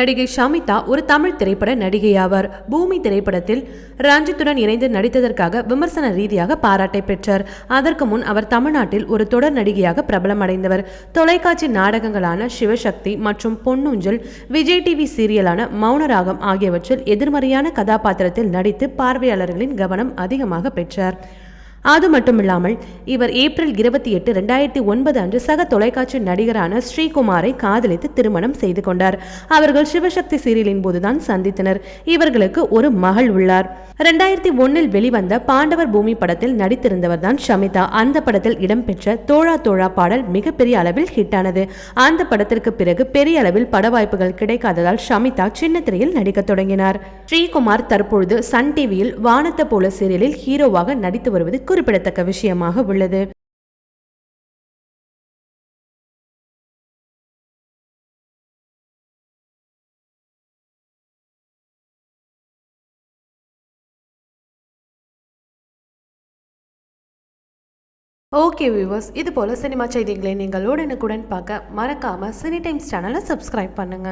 நடிகை ஷமிதா ஒரு தமிழ் திரைப்பட நடிகை ஆவார் பூமி திரைப்படத்தில் ரஞ்சித்துடன் இணைந்து நடித்ததற்காக விமர்சன ரீதியாக பாராட்டை பெற்றார். அதற்கு முன் அவர் தமிழ்நாட்டில் ஒரு தொடர் நடிகையாக பிரபலம் அடைந்தவர் தொலைக்காட்சி நாடகங்களான சிவசக்தி மற்றும் பொன்னூஞ்சல் விஜய் டிவி சீரியலான மௌனராகம் ஆகியவற்றில் எதிர்மறையான கதாபாத்திரத்தில் நடித்து பார்வையாளர்களின் கவனம் அதிகமாக பெற்றார். அது மட்டுமில்லாமல் இவர் ஏப்ரல் இருபத்தி எட்டு ரெண்டாயிரத்தி ஒன்பது அன்று சக தொலைக்காட்சி நடிகரான ஸ்ரீகுமாரை காதலித்து திருமணம் செய்து கொண்டார். அவர்கள் சிவசக்தி சீரியலின் போதுதான் சந்தித்தனர். இவர்களுக்கு ஒரு மகள் உள்ளார். ரெண்டாயிரத்தி ஒன்னில் வெளிவந்த பாண்டவர் பூமி படத்தில் நடித்திருந்தவர் தான் ஷமிதா. அந்த படத்தில் இடம்பெற்ற தோழா தோழா பாடல் மிகப்பெரிய அளவில் ஹிட்டானது. அந்த படத்திற்கு பிறகு பெரிய அளவில் பட வாய்ப்புகள் கிடைக்காததால் ஷமிதா சின்ன திரையில் நடிக்க தொடங்கினார். ஸ்ரீகுமார் தற்பொழுது சன் டிவியில் வானத்த போல சீரியலில் ஹீரோவாக நடித்து வருவது குறிப்பிடத்தக்க விஷயமாக உள்ளது. ஓகே வியூவர்ஸ் இது போல சினிமா செய்திகளை நீங்கள் உடனுக்குடன் பார்க்க மறக்காம சினி டைம்ஸ் சேனலை சப்ஸ்கிரைப் பண்ணுங்க.